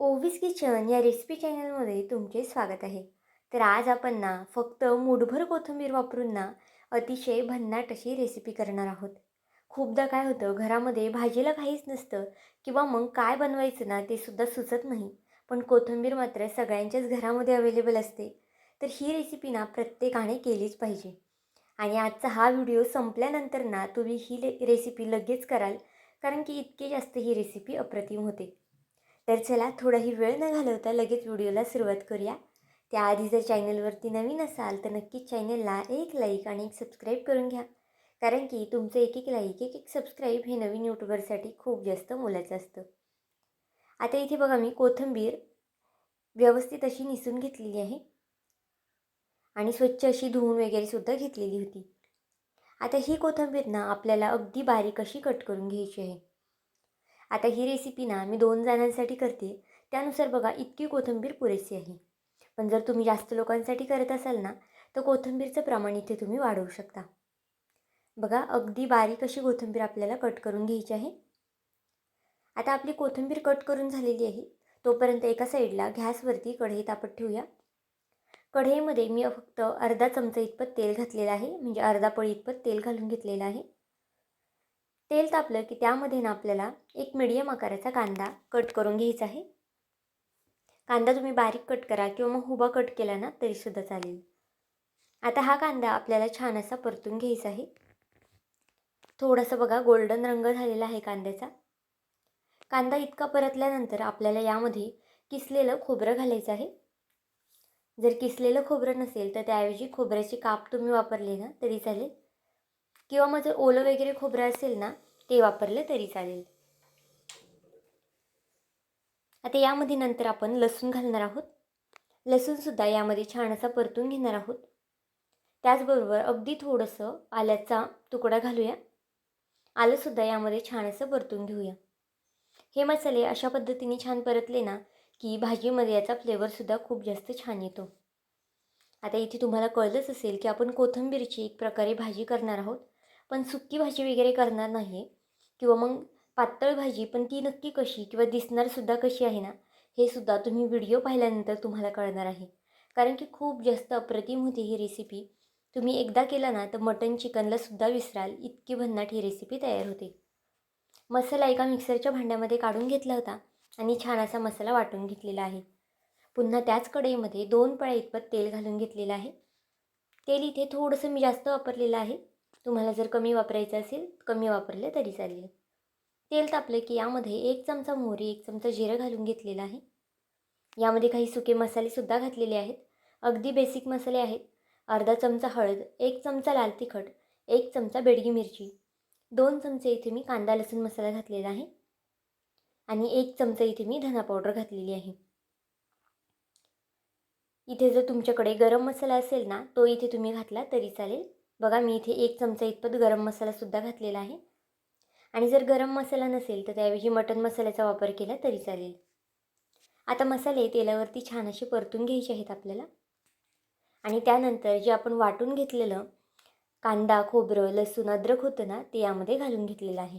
ओवीस kitchen या recipe चॅनलमध्ये तुमचे स्वागत आहे. तर आज आपण ना फक्त मूठभर कोथिंबीर वापरून ना अतिशय भन्नाट अशी रेसिपी करणार आहोत. खूपदा काय होतं घरामध्ये भाजीला काहीच नसतं किंवा मग काय बनवायचं ना ते सुद्धा सुचत नाही. पण कोथिंबीर मात्र सगळ्यांच्याच घरामध्ये अवेलेबल असते. तर ही रेसिपी ना प्रत्येकाने केलीच पाहिजे. आणि आजचा हा व्हिडिओ संपल्यानंतर ना तुम्ही ही रेसिपी लगेच कराल कारण की इतकी जास्त ही रेसिपी अप्रतिम होते. तर चला थोडाही वेळ न घालवता लगेच व्हिडिओला सुरुवात करूया. त्याआधी जर चॅनलवरती नवीन असाल तर नक्कीच चॅनलला एक लाईक आणि एक सबस्क्राईब करून घ्या. कारण की तुमचं एक एक लाईक एक एक सबस्क्राईब हे नवीन यूट्यूबरसाठी खूप जास्त मोलाचं असतं. आता इथे बघा मी कोथिंबीर व्यवस्थित अशी निसून घेतलेली आहे. आणि स्वच्छ अशी धुवून वगैरे सुद्धा घेतलेली होती. आता ही कोथिंबीर ना आपल्याला अगदी बारीक अशी कट करून घ्यायची आहे. आता ही रेसिपी ना मी दोन जणांसाठी करते. त्यानुसार बघा इतकी कोथिंबीर पुरेशी आहे. पण जर तुम्ही जास्त लोकांसाठी करत असाल ना तर कोथिंबीरचं प्रमाण इथे तुम्ही वाढवू शकता. बघा अगदी बारीक अशी कोथिंबीर आपल्याला कट करून घ्यायची आहे. आता आपली कोथिंबीर कट करून झालेली आहे. तोपर्यंत एका साईडला गॅसवरती कढई तापत ठेवूया. कढईमध्ये मी फक्त अर्धा चमचा इतपत तेल घातलेलं आहे. म्हणजे अर्धा पळी इतपत तेल घालून घेतलेलं आहे. तेल तापलं की त्यामध्ये ना आपल्याला एक मिडियम आकाराचा कांदा कट करून घ्यायचा आहे. कांदा तुम्ही बारीक कट करा किंवा मग हुबा कट केला ना तरीसुद्धा चालेल. आता हा कांदा आपल्याला छान असा परतून घ्यायचा आहे. थोडासा बघा गोल्डन रंग झालेला आहे कांद्याचा. कांदा इतका परतल्यानंतर आपल्याला यामध्ये किसलेलं खोबरं घालायचं आहे. जर किसलेलं खोबरं नसेल तर त्याऐवजी खोबऱ्याची काप तुम्ही वापरले ना तरी चालेल. किंवा मग जर ओलं वगैरे खोबरं असेल ना ते वापरलं तरी चालेल. आता यामध्ये नंतर आपण लसूण घालणार आहोत. लसूणसुद्धा यामध्ये छान असा परतून घेणार आहोत. त्याचबरोबर अगदी थोडंसं आल्याचा तुकडा घालूया. आलंसुद्धा यामध्ये छान असं परतून घेऊया. हे मसाले अशा पद्धतीने छान परतले ना की भाजीमध्ये याचा फ्लेवरसुद्धा खूप जास्त छान येतो. आता इथे तुम्हाला कळलंच असेल की आपण कोथिंबीरची एक प्रकारे भाजी करणार आहोत. पण सुक्की भाजी वगैरे करणार नाही. किंवा मग पातळ भाजी पण ती नक्की कशी किंवा दिसणारसुद्धा कशी आहे ना हे सुद्धा तुम्ही व्हिडिओ पाहिल्यानंतर तुम्हाला कळणार आहे. कारण की खूप जास्त अप्रतिम होती ही रेसिपी तुम्ही एकदा केला ना तर मटन चिकनलासुद्धा विसराल इतकी भन्नाट ही रेसिपी तयार होते. मसाला एका मिक्सरच्या भांड्यामध्ये काढून घेतला होता आणि छान असा मसाला वाटून घेतलेला आहे. पुन्हा त्याच कढईमध्ये दोन पळ्या इतपत तेल घालून घेतलेलं आहे. तेल इथे थोडंसं मी जास्त वापरलेलं आहे. तुम्हाला जर कमी वापरायचं असेल कमी वापरलं तरी चालेल. तेल तापलं की यामध्ये एक चमचा मोहरी एक चमचा जिरं घालून घेतलेलं आहे. यामध्ये काही सुके मसालेसुद्धा घातलेले आहेत. अगदी बेसिक मसाले आहेत. अर्धा चमचा हळद एक चमचा लाल तिखट एक चमचा बेडगी मिरची. दोन चमचे इथे मी कांदा लसूण मसाला घातलेला आहे. आणि एक चमचा इथे मी धना पावडर घातलेली आहे. इथे जर तुमच्याकडे गरम मसाला असेल ना तो इथे तुम्ही घातला तरी चालेल. बघा मी इथे एक चमचा इतपत गरम मसालासुद्धा घातलेला आहे. आणि जर गरम मसाला नसेल तर त्याऐवजी मटन मसाल्याचा वापर केला तरी चालेल. आता मसाले तेलावरती छान असे परतून घ्यायचे आहेत आपल्याला. आणि त्यानंतर जे आपण वाटून घेतलेलं कांदा खोबरं लसूण अद्रक होतं ना ते यामध्ये घालून घेतलेलं आहे.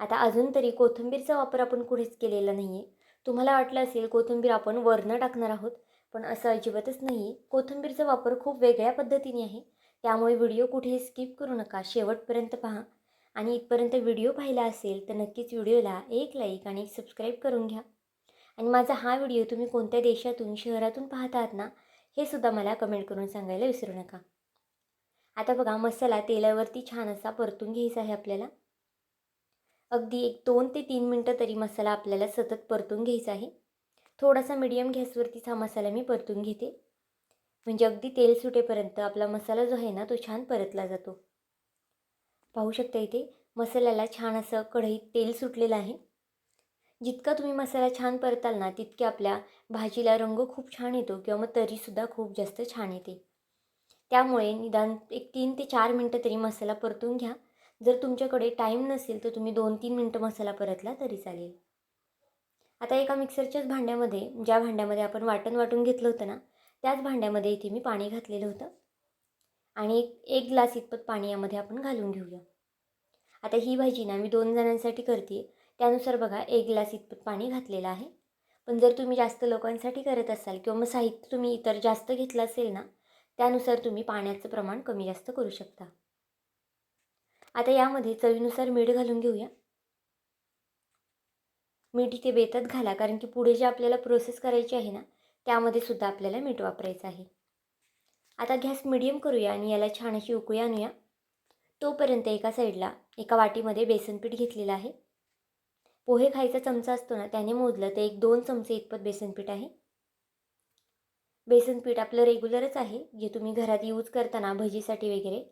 आता अजून तरी कोथिंबीरचा वापर आपण कुठेच केलेला नाही आहे तुम्हाला वाटलं असेल कोथिंबीर आपण वरनं टाकणार आहोत पण असं अजिबातच नाही आहे कोथिंबीरचा वापर खूप वेगळ्या पद्धतीने आहे. त्यामुळे व्हिडिओ कुठेही स्किप करू नका. शेवटपर्यंत पहा. आणि इथपर्यंत व्हिडिओ पाहिला असेल तर नक्कीच व्हिडिओला एक लाईक आणि एक सबस्क्राईब करून घ्या. आणि माझा हा व्हिडिओ तुम्ही कोणत्या देशातून शहरातून पाहत आहात ना हे सुद्धा मला कमेंट करून सांगायला विसरू नका. आता बघा मसाला तेलावरती छान असा परतून घ्यायचा आहे आपल्याला. अगदी एक दोन ते तीन मिनटं तरी मसाला आपल्याला सतत परतून घ्यायचा आहे. थोडासा मीडियम गॅसवरतीच हा मसाला मी परतून घेते. म्हणजे अगदी तेल सुटेपर्यंत आपला मसाला जो आहे ना तो छान परतला जातो. पाहू शकता इथे मसाल्याला छान असं कढईत तेल सुटलेलं आहे. जितका तुम्ही मसाला छान परताल ना तितके आपल्या भाजीला रंग खूप छान येतो किंवा मग तरीसुद्धा खूप जास्त छान येते. त्यामुळे निदान एक तीन ते चार मिनटं तरी मसाला परतून घ्या. जर तुमच्याकडे टाईम नसेल तर तुम्ही दोन तीन मिनटं मसाला परतला तरी चालेल. आता एका मिक्सरच्याच भांड्यामध्ये ज्या भांड्यामध्ये आपण वाटण वाटून घेतलं होतं ना त्याच भांड्यामध्ये इथे मी पाणी घातलेलं होतं. आणि एक एक ग्लास इतपत पाणी यामध्ये आपण घालून घेऊया. आता ही भाजी ना मी दोन जणांसाठी करते. त्यानुसार बघा एक ग्लास इतपत पाणी घातलेलं आहे. पण जर तुम्ही जास्त लोकांसाठी करत असाल किंवा मग साहित्य तुम्ही इतर जास्त घेतलं असेल ना त्यानुसार तुम्ही पाण्याचं प्रमाण कमी जास्त करू शकता. आता यामध्ये चवीनुसार मीठ घालून घेऊया. मीठ इथे बेतात घाला कारण की पुढे जे आपल्याला प्रोसेस करायची आहे ना त्यामध्ये सुद्धा आपल्याला मीठ वापरायचं आहे. आता गॅस मिडियम करूया आणि याला छान अशी उकळी आणूया. तोपर्यंत एका साईडला एका वाटीमध्ये बेसन पीठ घेतलेलं आहे. पोहे खायचा चमचा असतो ना त्याने मोजलं तर एक दोन चमचे इतपत बेसन पीठ आहे. बेसन पीठ आपलं रेग्युलरच आहे जे तुम्ही घरात यूज करताना भजीसाठी वगैरे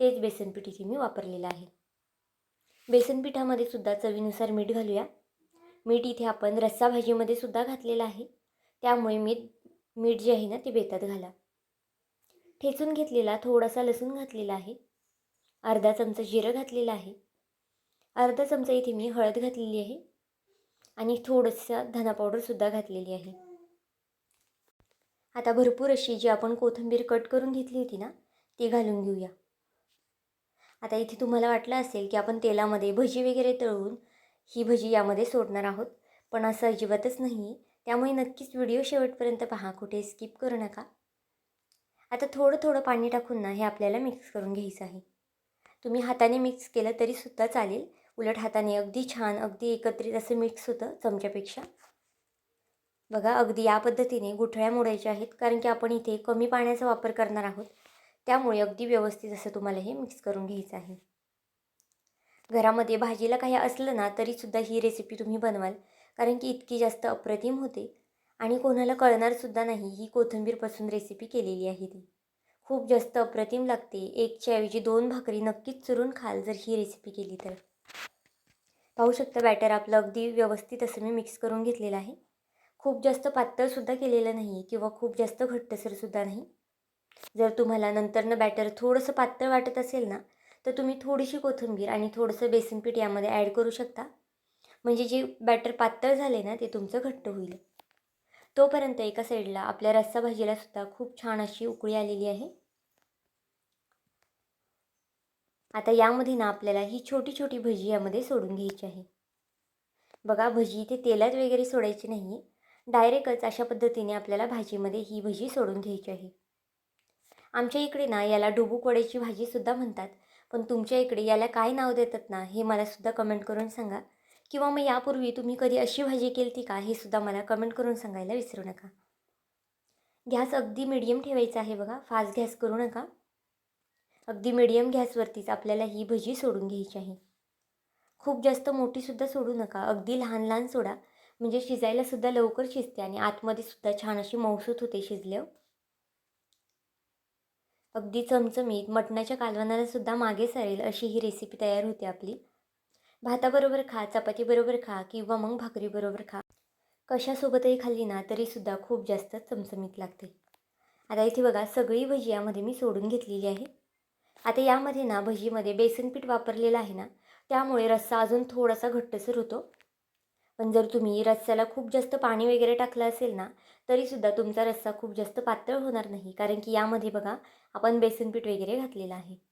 तेच बेसन पीठ इथे मी वापरलेलं आहे. बेसन पिठामध्ये सुद्धा चवीनुसार मीठ घालूया. मीठ इथे आपण रस्सा भाजीमध्ये सुद्धा घातलेलं आहे. त्यामुळे मीठ मीठ जे आहे ना ते बेतात घाला. ठेचून घेतलेला थोडासा लसूण घातलेला आहे. अर्धा चमचा जिरं घातलेलं आहे. अर्धा चमचा इथे मी हळद घातलेली आहे. आणि थोडंसं धना पावडरसुद्धा घातलेली आहे. आता भरपूर अशी जी आपण कोथिंबीर कट करून घेतली होती ना ती घालून घेऊया. आता इथे तुम्हाला वाटलं असेल की आपण तेलामध्ये भजी वगैरे तळून ही भजी यामध्ये सोडणार आहोत. पण असं अजिबातच नाही आहे त्यामुळे नक्कीच व्हिडिओ शेवटपर्यंत पहा. कुठे स्किप करू नका. आता थोडं थोडं पाणी टाकून ना हे आपल्याला मिक्स करून घ्यायचं आहे. तुम्ही हाताने मिक्स केलं तरीसुद्धा चालेल. उलट हाताने अगदी छान अगदी एकत्रित असं मिक्स होतं चमच्यापेक्षा. बघा अगदी या पद्धतीने गुठळ्या मोडायच्या आहेत कारण की आपण इथे कमी पाण्याचा वापर करणार आहोत. त्यामुळे अगदी व्यवस्थित असं तुम्हाला हे मिक्स करून घ्यायचं आहे. घरामध्ये भाजीला काही असलं ना तरीसुद्धा ही रेसिपी तुम्ही बनवाल. कारण की इतकी जास्त अप्रतिम होते. आणि कोणाला कळणारसुद्धा नाही ही कोथिंबीरपासून रेसिपी केलेली आहे ती. खूप जास्त अप्रतिम लागते. एकच्या ऐवजी दोन भाकरी नक्कीच चुरून खाल जर ही रेसिपी केली तर. पाहू शकता बॅटर आपलं अगदी व्यवस्थित असं मी मिक्स करून घेतलेलं आहे. खूप जास्त पातळसुद्धा केलेलं नाही किंवा खूप जास्त घट्टसरसुद्धा नाही. जर तुम्हाला नंतरनं बॅटर थोडंसं पातळ वाटत असेल ना तर तुम्ही थोडीशी कोथिंबीर आणि थोडंसं बेसन पीठ यामध्ये ॲड करू शकता. म्हणजे जे बॅटर पातळ झाले ना ते तुमचं घट्ट होईल. तोपर्यंत एका साईडला आपल्या रस्सा भाजीला सुद्धा खूप छान अशी उकळी आलेली आहे. आता यामध्ये ना आपल्याला ही छोटी छोटी भजी यामध्ये सोडून घ्यायची आहे. बघा भजी इथे तेलात वगैरे सोडायची नाही. डायरेक्टच अशा पद्धतीने आपल्याला भाजीमध्ये ही भजी सोडून घ्यायची आहे. आमच्या इकडे ना याला डुबूक वड्याची भाजीसुद्धा म्हणतात. पण तुमच्या इकडे याला काय नाव देतात ना हे मला सुद्धा कमेंट करून सांगा. किंवा मग यापूर्वी तुम्ही कधी अशी भाजी केली ती का? हे सुद्धा मला कमेंट करून सांगायला विसरू नका. गॅस अगदी मिडियम ठेवायचा आहे बघा. फास्ट गॅस करू नका. अगदी मिडियम गॅसवरतीच आपल्याला ही भजी सोडून घ्यायची आहे. खूप जास्त मोठीसुद्धा सोडू नका. अगदी लहान लहान सोडा. म्हणजे शिजायलासुद्धा लवकर शिजते आणि आतमध्ये सुद्धा छान अशी मौसूत होते शिजल्यावर. अगदी चमचमीत. मटणाच्या कालवणाला सुद्धा मागे सारेल अशी ही रेसिपी तयार होते आपली. भाताबरोबर खा चपातीबरोबर खा किंवा मग भाकरीबरोबर खा. कशासोबतही खाल्ली ना तरीसुद्धा खूप जास्त चमचमीत लागते. आता इथे बघा सगळी भजी यामध्ये मी सोडून घेतलेली आहे. आता यामध्ये ना भजीमध्ये बेसन पीठ वापरलेलं आहे ना त्यामुळे रस्सा अजून थोडासा घट्टसर होतो. पण जर तुम्ही रस्स्याला खूप जास्त पाणी वगैरे टाकलं असेल ना तरीसुद्धा तुमचा रस्सा खूप जास्त पातळ होणार नाही कारण की यामध्ये बघा आपण बेसन पीठ वगैरे घातलेलं आहे.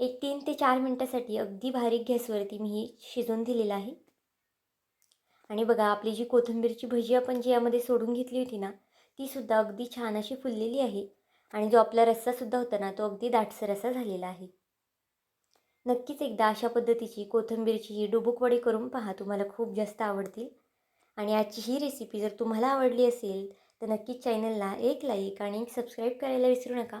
एक तीन ते चार मिनटासाठी अगदी बारीक गॅसवरती मी ही शिजवून दिलेलं आहे. आणि बघा आपली जी कोथिंबीरची भजी आपण जी यामध्ये सोडून घेतली होती ना तीसुद्धा अगदी छान अशी फुललेली आहे. आणि जो आपला रस्सासुद्धा होता ना तो अगदी दाटसर असा झालेला आहे. नक्कीच एकदा अशा पद्धतीची कोथिंबीरची ही डुबुकवडी करून पहा तुम्हाला खूप जास्त आवडतील. आणि आजची ही रेसिपी जर तुम्हाला आवडली असेल तर नक्कीच चॅनलला एक लाईक आणि एक सबस्क्राईब करायला विसरू नका.